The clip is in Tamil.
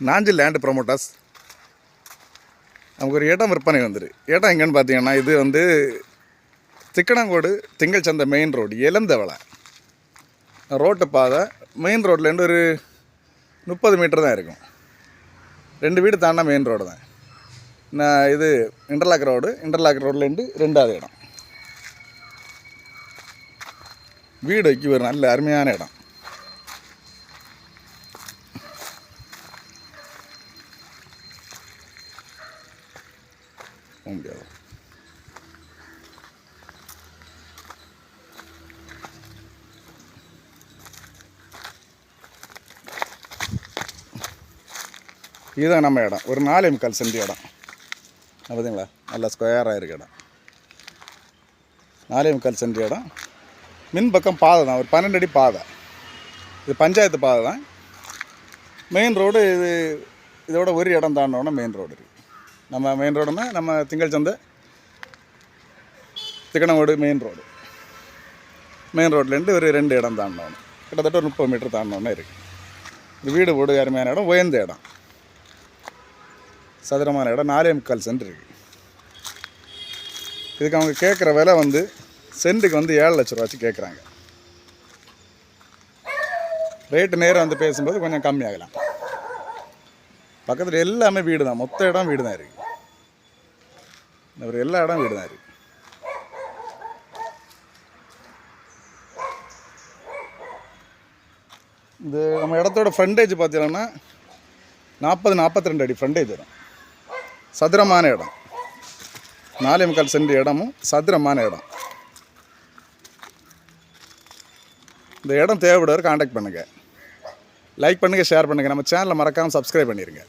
நாஞ்சில் லேண்ட் ப்ரொமோட்டர்ஸ் நமக்கு ஒரு இடம் விற்பனை வந்துரு. இடம் எங்கன்னு பார்த்தீங்கன்னா இது வந்து Thikkanamcode Thingal Santhai main road Elanthavilai. Road பாதை மெயின் ரோட்லேருந்து ஒரு முப்பது மீட்டர் தான் இருக்கும். ரெண்டு வீடு தாண்டா மெயின் ரோடு தான். நான் இது இன்டர்லாக் ரோடு இன்டர்லாக் ரோட்லேருந்து ரெண்டாவது இடம். வீடு வைக்க ஒரு நல்ல அருமையான இடம். போக முடியாது இதுதான் நம்ம இடம். ஒரு நாலே முக்கால் சென்ட் இடம். பார்த்தீங்களா? நல்லா ஸ்கொயராக இருக்க இடம். நாலே முக்கால் சென்ட் இடம். மின் பக்கம் பாதை தான். ஒரு பன்னெண்டு அடி பாதை. இது பஞ்சாயத்து பாதை தான். மெயின் ரோடு இது இதோட ஒரு இடம் தாண்டோன்னா மெயின் ரோடு இருக்குது நம்ம மெயின் ரோடுமே நம்ம திங்கள் சந்தை திக்கணவோடு மெயின் ரோடு மெயின் ரோட்லேருந்து ஒரு ரெண்டு இடம் தாண்டணும். கிட்டத்தட்ட ஒரு முப்பது மீட்டர் தாண்டோன்னே இருக்குது இது வீடு போடு அருமையான இடம் உயர்ந்த இடம். சதுரமான இடம் நாலே முக்கால் சென்ட் இருக்குது இதுக்கு அவங்க கேட்குற விலை வந்து சென்ட்டுக்கு வந்து ஏழு லட்ச ரூபாச்சு கேட்குறாங்க ரேட்டு நேரம் வந்து பேசும்போது கொஞ்சம் கம்மியாகலாம். பக்கத்தில் எல்லாமே வீடு தான் மொத்த இடம் வீடு தான் இருக்குது ஒரு எல்லா இடம் வீடு தான் இருக்குது இது நம்ம இடத்தோட ஃப்ரண்டேஜ் பார்த்தீங்கன்னா நாற்பது நாற்பத்தி ரெண்டு அடி ஃப்ரண்டேஜ் வரும். சதுரமான இடம். நாலே முக்கால் சென்ட் இடமும் சதுரமான இடம். இந்த இடம் தேவைப்படுவார் காண்டாக்ட் பண்ணுங்கள் லைக் பண்ணுங்கள் ஷேர் பண்ணுங்கள் நம்ம சேனலை மறக்காமல் சப்ஸ்கிரைப் பண்ணிடுங்க